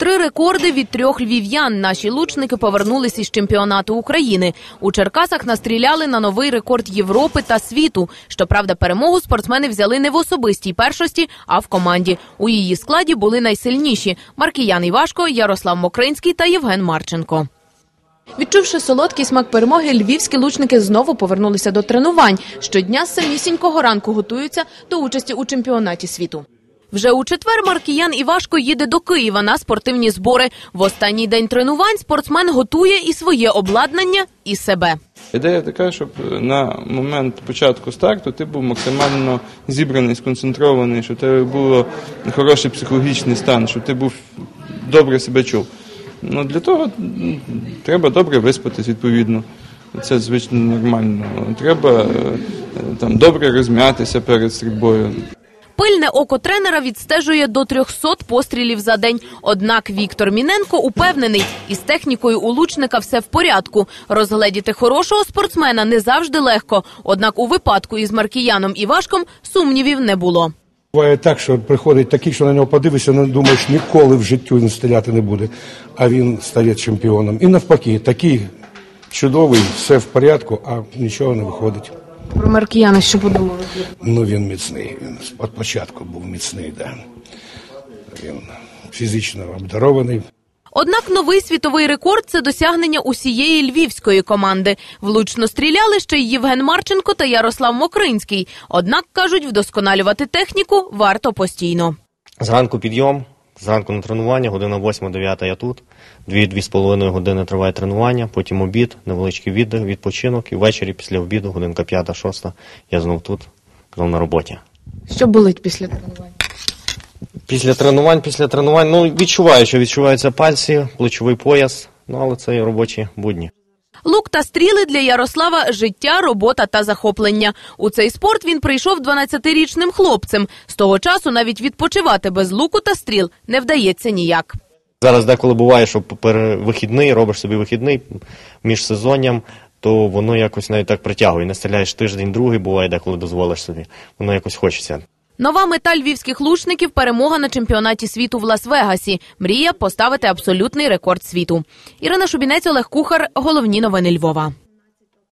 Три рекорди від трьох львів'ян. Наші лучники повернулись із чемпіонату України. У Черкасах настріляли на новий рекорд Європи та світу. Щоправда, перемогу спортсмени взяли не в особистій першості, а в команді. У її складі були найсильніші Маркіян Івашко, Ярослав Мокринський та Євген Марченко. Відчувши солодкий смак перемоги, львівські лучники знову повернулися до тренувань. Щодня з самісінького ранку готуються до участі у чемпіонаті світу. Вже у четвер Маркіян Івашко їде до Києва на спортивні збори. В останній день тренувань спортсмен готує і своє обладнання, і себе. Ідея така, щоб на момент початку старту ти був максимально зібраний, сконцентрований, щоб тебе був хороший психологічний стан, щоб ти був добре себе чув. Ну, для того треба добре виспатись відповідно. Це звично нормально. Треба е, там добре розм'ятися перед стрільбою. Пильне око тренера відстежує до 300 пострілів за день. Однак Віктор Міненко упевнений, із технікою у лучника все в порядку. Розгледіти хорошого спортсмена не завжди легко. Однак у випадку із Маркіяном Івашком сумнівів не було. Буває так, що приходить такий, що на нього подивишся, не думаєш, ніколи в житті він стріляти не буде, а він стає чемпіоном. І навпаки, такий чудовий, все в порядку, а нічого не виходить. Про Маркіяна що подумали? Ну він міцний. Він від початку був міцний, да. Він фізично обдарований. Однак новий світовий рекорд це досягнення усієї львівської команди. Влучно стріляли ще й Євген Марченко та Ярослав Мокринський. Однак кажуть, вдосконалювати техніку варто постійно. Зранку підйом, зранку на тренування, година 8-9 я тут. Дві-дві з половиною години триває тренування, потім обід, невеличкий віддих, відпочинок, і ввечері після обіду, годинка 5-6, я знов тут, знов на роботі. Що болить після тренування? Після тренувань, після тренувань, ну відчуваю, що відчуваються пальці, плечовий пояс, ну але це і робочі будні. Лук та стріли для Ярослава життя, робота та захоплення. У цей спорт він прийшов 12-річним хлопцем. З того часу навіть відпочивати без луку та стріл не вдається ніяк. Зараз деколи буває, що вихідний, робиш собі вихідний між сезонням, то воно якось навіть так притягує. Не стріляєш тиждень, другий буває, деколи дозволиш собі. Воно якось хочеться. Нова мета львівських лучників перемога на чемпіонаті світу в Лас-Вегасі. Мрія поставити абсолютний рекорд світу. Ірина Шубінець, Олег Кухар. Головні новини Львова.